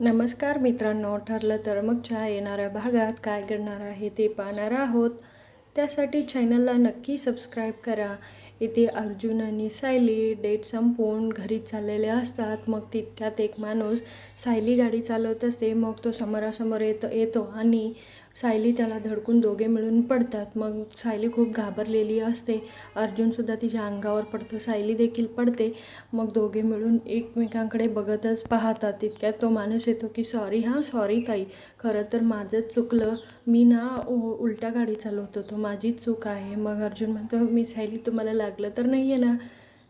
नमस्कार मित्रांनो ठरलं तर मगच्या येणाऱ्या भागात काय घडणार आहे ते पाहणार आहोत. त्यासाठी चॅनलला नक्की सबस्क्राईब करा. इथे अर्जुन आणि सायली डेट संपवून घरी चाललेले असतात. मग तितक्यात एक माणूस सायली गाडी चालवत असते. मग तो समोरासमोर येतो येतो आणि सायली त्याला धडकून दोघे मिळून पडतात. मग सायली खूप घाबरलेली असते. अर्जुनसुद्धा तिच्या अंगावर पडतो. सायली देखील पडते. मग दोघे मिळून एकमेकांकडे बघतच पाहतात. तितक्यात तो माणूस येतो की सॉरी हां सॉरी ताई. खरं तर माझं चुकलं. मी ना उ उलट्या गाडी चालवत. होतो माझीच चूक आहे. मग अर्जुन म्हणतो मी सायली तुम्हाला लागलं तर नाही आहे ना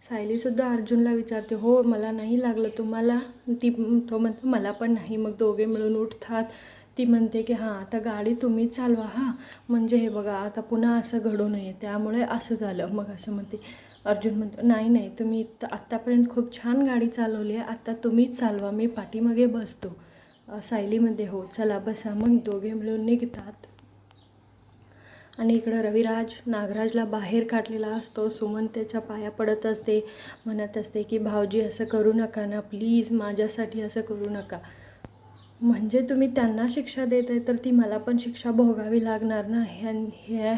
सायलीसुद्धा अर्जुनला विचारते हो मला नाही लागलं. तुम्हाला? ती तो म्हणतो मला पण नाही. मग दोघे मिळून उठतात. ती म्हणते की हां आता गाडी तुम्हीच चालवा हां. म्हणजे हे बघा आता पुन्हा असं घडू नये. त्यामुळे असं झालं. मग असं म्हणते अर्जुन म्हणतो नाही नाही तुम्ही आत्तापर्यंत खूप छान गाडी चालवली आहे. आता तुम्हीच चालवा. मी पाठीमागे बसतो. सायलीमध्ये हो चला बसा. मग दोघे मिळून निघतात. आणि इकडं रविराज नागराजला बाहेर काढलेला असतो. सुमन त्याच्या पाया पडत असते. म्हणत असते की भाऊजी असं करू नका ना. प्लीज माझ्यासाठी असं करू नका. म्हणजे तुम्ही त्यांना शिक्षा देत आहे तर ती मला पण शिक्षा भोगावी लागणार ना? ह्या हे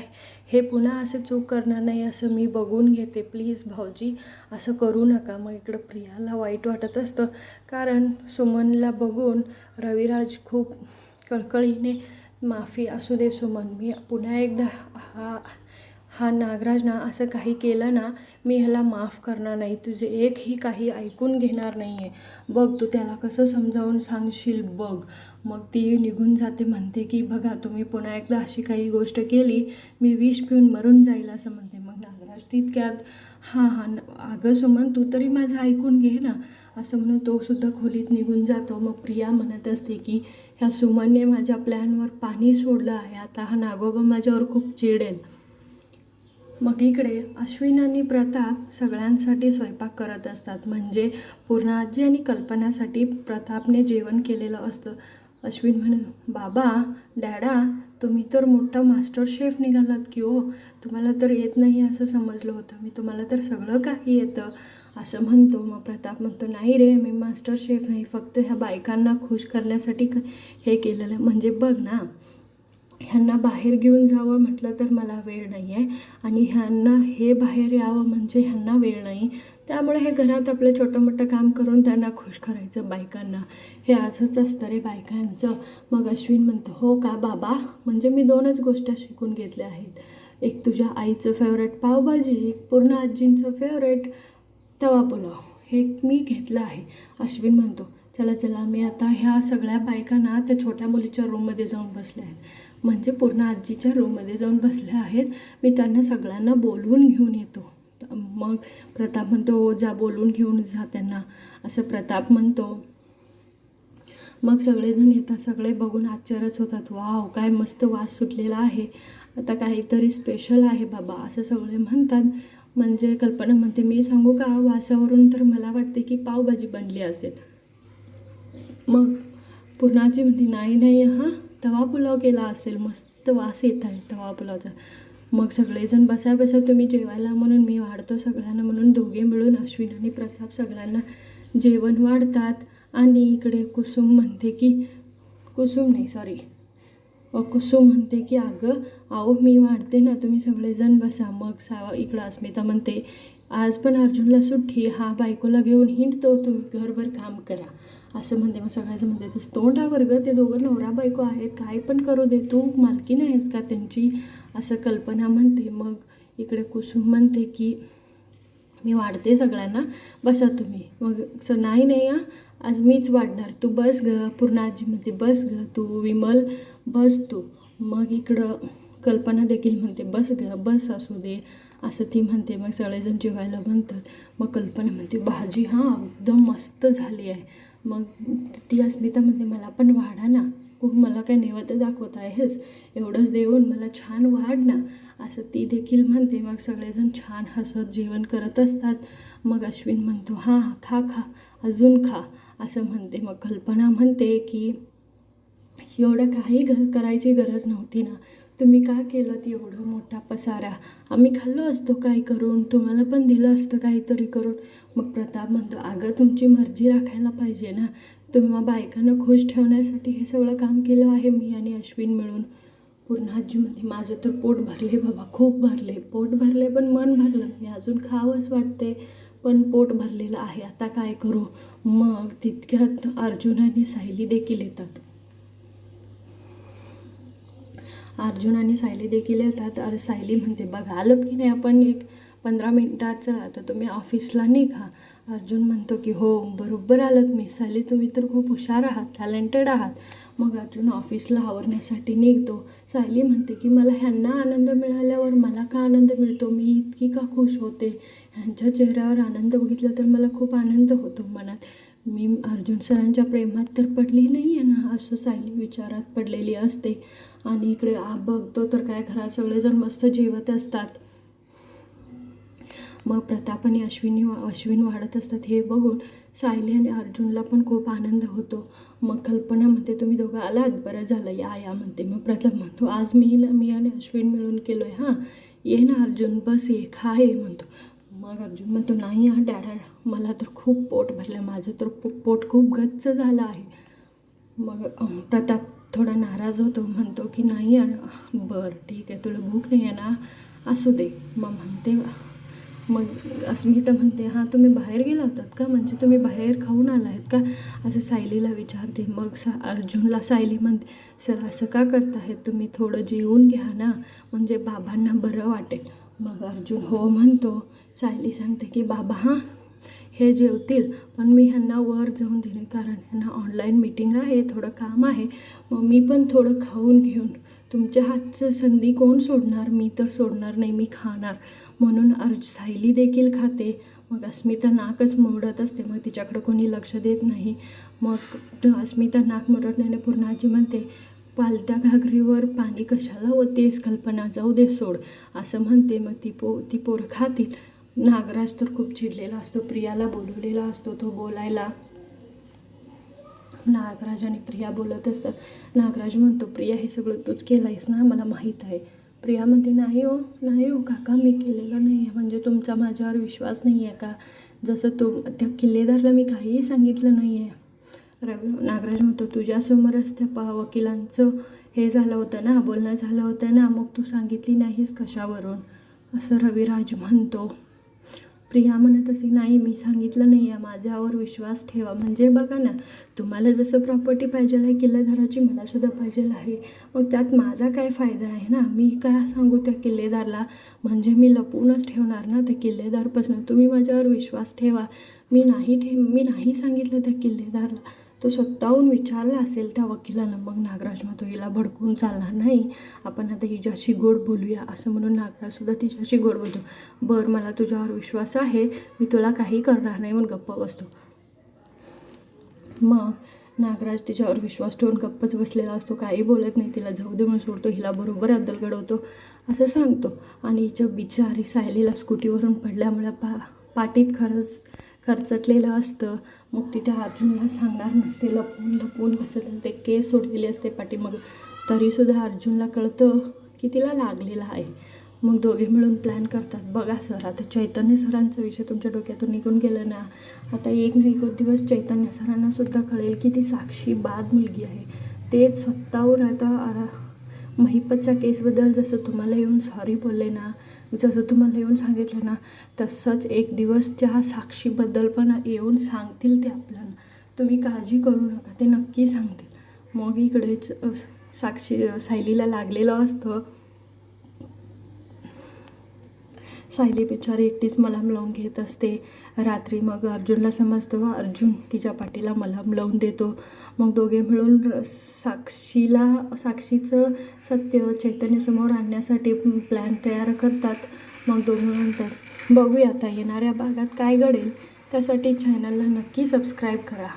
हे पुन्हा असं चूक करणार नाही असं मी बघून घेते. प्लीज भाऊजी असं करू नका. मग इकडं प्रियाला वाईट वाटत असतं. कारण सुमनला बघून रविराज खूप कळकळीने माफी असू दे सुमन मी पुन्हा एकदा हा हा नागराज ना असं काही केलं ना मी ह्याला माफ करणार नाही. तुझे एकही काही ऐकून घेणार नाही आहे बघ तू त्याला कसं समजावून सांगशील बघ. मग ती निघून जाते. म्हणते की बघा तुम्ही पुन्हा एकदा अशी काही गोष्ट केली मी विष पिऊन मरून जाईल असं म्हणते. मग नागराज तितक्यात हां हां अगं सुमन तू तरी माझं ऐकून घे ना असं म्हणून तो सुद्धा खोलीत निघून जातो. मग प्रिया म्हणत असते की ह्या सुमनने माझ्या प्लॅनवर पाणी सोडलं आहे. आता हा नागोबा माझ्यावर खूप चिडेल. मग इकडे अश्विन आणि प्रताप सगळ्यांसाठी स्वयंपाक करत असतात. म्हणजे पूर्णाजी आणि कल्पनासाठी प्रतापने जेवण केलेलं असतं. अश्विन म्हण बाबा डॅडा तुम्ही तर मोठा मास्टर शेफ निघालात की हो? तुम्हाला तर येत नाही असं समजलं होतं. मी तुम्हाला तर सगळं काही येतं. असं म्हणतो. मग प्रताप म्हणतो नाही रे मी मास्टर शेफ नाही. फक्त ह्या बायकांना खुश करण्यासाठी हे केलेलं आहे. म्हणजे बघ ना ह्यांना बाहेर घेऊन जावं म्हटलं तर मला वेळ नाही आहे आणि ह्यांना हे बाहेर यावं म्हणजे ह्यांना वेळ नाही. त्यामुळे हे घरात आपलं छोटं मोठं काम करून त्यांना खुश करायचं बायकांना. हे असंच असतं रे बायकांचं. मग अश्विन म्हणतो हो का बाबा? म्हणजे मी दोनच गोष्टी शिकून घेतल्या आहेत. एक तुझ्या आईचं फेवरेट पावभाजी एक पूर्ण आजींचं फेवरेट तवा पुलाव हे मी घेतलं आहे. अश्विन म्हणतो चला चला मी आता ह्या सगळ्या बायकांना त्या छोट्या मुलीच्या रूममध्ये जाऊन बसल्या आहेत. म्हणजे पूर्ण आजीच्या रूममध्ये जाऊन बसल्या आहेत. मी त्यांना सगळ्यांना बोलवून घेऊन येतो. मग प्रताप म्हणतो "हो, जा बोलून घेऊन जा त्यांना असं प्रताप म्हणतो. मग सगळेजण येतात सगळे बघून आश्चर्यच होतात. वाव काय मस्त वास सुटलेला आहे. आता काहीतरी स्पेशल आहे बाबा असं सगळे म्हणतात. म्हणजे कल्पना म्हणते मी सांगू का? वासावरून तर मला वाटते की पावभाजी बनली असेल. मग पूर्णाची म्हणते नाही नाही हां तवा पुलाव केला असेल मस्त वास येत आहे तवा पुलावचा. मग सगळेजण बसा बसा तुम्ही जेवायला म्हणून मी वाढतो सगळ्यांना म्हणून दोघे मिळून अश्विन आणि प्रताप सगळ्यांना जेवण वाढतात. आणि इकडे कुसुम म्हणते की कुसुम नाही सॉरी कुसुम म्हणते की अगं आहो मी वाढते ना तुम्ही सगळेजण बसा. मग सा इकडं अस्मिता म्हणते आज पण अर्जुनला सुट्टी हा बायकोला घेऊन हिंडतो तुम्ही घरभर काम करा. असं म्हणते मग सगळ्याचं म्हणते तू तोंडावर वर्ग ते दोघं नवरा बायको आहेत काय पण करू दे तू मालकी नाहीस का? त्यांची असं कल्पना म्हणते. मग इकडे कुसुम म्हणते की मी वाढते सगळ्यांना बसा तुम्ही. मग स नाही नाही या आज मीच वाढणार तू बस ग. पूर्ण आजी म्हणते बस ग तू विमल बस तू. मग इकडं कल्पना देखील म्हणते बस ग बस असू दे. असं ती म्हणते मग सगळेजण जेवायला म्हणतात. मग कल्पना म्हणते भाजी हां एकदम मस्त झाली आहे. मग ती अस्मिता म्हणते मला पण वाढा ना. खूप मला काय नैवेद्य दाखवत आहेस. एवढंच देऊन मला छान वाढ ना. असं ती देखील म्हणते. मग सगळेजण छान हसत जेवण करत असतात. मग अश्विन म्हणतो हां खा खा. अजून खा. असं म्हणते. मग कल्पना म्हणते की एवढं काही ग करायची गरज नव्हती ना. तुम्ही का केलं ती एवढं मोठा पसारा? आम्ही खाल्लो असतो काय करून. तुम्हाला पण दिलं असतं काहीतरी करून. मग प्रताप म्हणतो अगं तुमची मर्जी राखायला पाहिजे ना. तुम्हा बायकांना खुश ठेवण्यासाठी हे सगळं काम केलं आहे मी आणि अश्विन मिळून. पूर्ण आजीमध्ये माझं तर पोट भरले बाबा खूप भरले पोट भरले पण मन भरलं नाही. अजून खावंच वाटते पण पोट भरलेलं आहे. आता काय करू? मग तितक्यात अर्जुन आणि सायली देखील येतात. अर्जुन आणि सायली देखील येतात. अरे सायली म्हणते बघा आलं की नाही आपण एक पंधरा मिनिटात चला तर तुम्ही ऑफिसला निघा. अर्जुन म्हणतो की हो बरोबर आलं मी. सायली तुम्ही तर खूप हुशार आहात टॅलेंटेड आहात. मग अर्जुन ऑफिसला आवरण्यासाठी निघतो. सायली म्हणते की मला ह्यांना आनंद मिळाल्यावर मला का आनंद मिळतो? मी इतकी का खुश होते? ह्यांच्या चेहऱ्यावर आनंद बघितला तर मला खूप आनंद होतो मनात. मी अर्जुन सरांच्या प्रेमात तर पडली नाही आहे ना? असं सायली विचारात पडलेली असते. आणि इकडे आ बघतो तर काय घरात सगळेजण मस्त जेवत असतात. मग प्रताप आणि अश्विनी अश्विन वाढत असतात हे बघून सायली आणि अर्जुनला पण खूप आनंद होतो. मग कल्पना म्हणते तुम्ही दोघं आलात? बरं झालं या या म्हणते. मग प्रताप म्हणतो आज मी ना मी आणि अश्विन मिळून केलो आहे हां? ये ना अर्जुन बस ये खा ये म्हणतो. मग अर्जुन म्हणतो नाही हा डॅडा मला तर खूप पोट भरलं माझं तर पो- पोट खूप गच्च झालं आहे. मग प्रताप थोडा नाराज होतो म्हणतो की नाही बरं ठीक आहे तुला भूक नाही आहे ना? असू दे. मग मग अस्मिता म्हणते हां तुम्ही बाहेर गेला होतात का? म्हणजे तुम्ही बाहेर खाऊन आला आहेत का? असं सायलीला विचारते. मग सा अर्जुनला सायली म्हणते सर असं का करताहेत तुम्ही? थोडं जेवून घ्या ना म्हणजे बाबांना बरं वाटेल. मग अर्जुन हो म्हणतो. सायली सांगते की बाबा हां हे जेवतील पण मी ह्यांना वर जाऊन देणे कारण ह्यांना ऑनलाईन मीटिंग आहे थोडं काम आहे. मग मी पण थोडं खाऊन घेऊन तुमच्या हातचं संधी कोण सोडणार? मी तर सोडणार नाही मी खाणार. म्हणून अर्ज सायली देखील खाते. मग अस्मिता नाकच मोडत असते. मग तिच्याकडं कोणी लक्ष देत नाही. मग अस्मिता नाक मोडण्याने पूर्ण आजी म्हणते पालत्या घागरीवर पाणी कशाला होतेस कल्पना जाऊ दे सोड असं म्हणते. मग ती पो ती पोरं खातील. नागराज तर खूप चिडलेला असतो. प्रियाला बोलवलेला असतो तो बोलायला. नागराज आणि प्रिया बोलत असतात. नागराज म्हणतो प्रिया हे सगळं तूच केलं आहेस ना? मला माहीत आहे. प्रिया म्हणते नाही हो नाही हो काका मी केलेलं नाही आहे म्हणजे तुमचा माझ्यावर विश्वास नाही आहे का? जसं तू त्या किल्लेदारला मी काहीही सांगितलं नाही आहे रवी नागराज म्हणतो तुझ्यासमोरच त्या प वकिलांचं हे झालं होतं ना बोलणं झालं होतं ना मग तू सांगितली नाहीस कशावरून? असं रविराज म्हणतो. प्रिया म्हणत असे नाही मी सांगितलं नाही आहे. माझ्यावर विश्वास ठेवा. म्हणजे बघा ना तुम्हाला जसं प्रॉपर्टी पाहिजे आहे किल्लेदाराची मलासुद्धा पाहिजे आहे. मग त्यात माझा काय फायदा आहे ना? मी काय सांगू त्या किल्लेदारला? म्हणजे मी लपवूनच ठेवणार ना त्या किल्लेदारपासून? तुम्ही माझ्यावर विश्वास ठेवा. मी नाही ठे मी नाही सांगितलं त्या किल्लेदारला. तो स्वतःहून विचारला असेल त्या वकिलाला मग नागराज म्हणतो हिला भडकून चालणार नाही? आपण आता हिच्याशी गोड बोलूया. असं म्हणून नागराजसुद्धा तिच्याशी गोड बोलतो. बरं मला तुझ्यावर विश्वास आहे. मी तुला काही करणार नाही. म्हणून गप्प बसतो. मग नागराज तिच्यावर विश्वास ठेवून गप्पच बसलेला असतो. काही बोलत नाही. तिला जाऊ दे म्हणून सोडतो. हिला बरोबर अद्दल घडवतो. असं सांगतो. आणि हिच्या बिचारी सायलीला स्कूटीवरून पडल्यामुळे पा पाटीत खरंच खरचटलेलं असतं. मग तिथे अर्जुनला सांगणार नसते लपवून लपवून बसत असते केस सोडलेले असते पाठी मग तरीसुद्धा अर्जुनला कळतं की तिला लागलेला आहे. मग दोघे मिळून प्लॅन करतात. बघा सर आता चैतन्य सरांचा विषय तुमच्या डोक्यातून निघून गेला ना आता एक ना एक दिवस चैतन्य सरांना सुद्धा कळेल की ती साक्षी बाद मुलगी आहे. तेच स्वतःहून आता महिपतच्या केसबद्दल जसं तुम्हाला येऊन सॉरी बोलले ना जसं तुम्हाला येऊन सांगितलं ना तसंच एक दिवस त्या साक्षीबद्दल पण येऊन सांगतील ते आपल्याला. तुम्ही काळजी करू नका ते नक्की सांगतील. मग इकडेच साक्षी सायलीला लागलेलं असतं. सायली बिचारी एकटीच मलम लावून घेत असते. रात्री मग अर्जुनला समजतो अर्जुन तिच्या पाठीला मलम लावून देतो. मग दोघे मिळून र- साक्षीला साक्षीचं सत्य चैतन्यासमोर आणण्यासाठी प्लॅन तयार करतात. मग दोघे म्हणतात बघूया आता येणाऱ्या भागात काय घडेल. त्यासाठी चॅनलला नक्की सबस्क्राईब करा.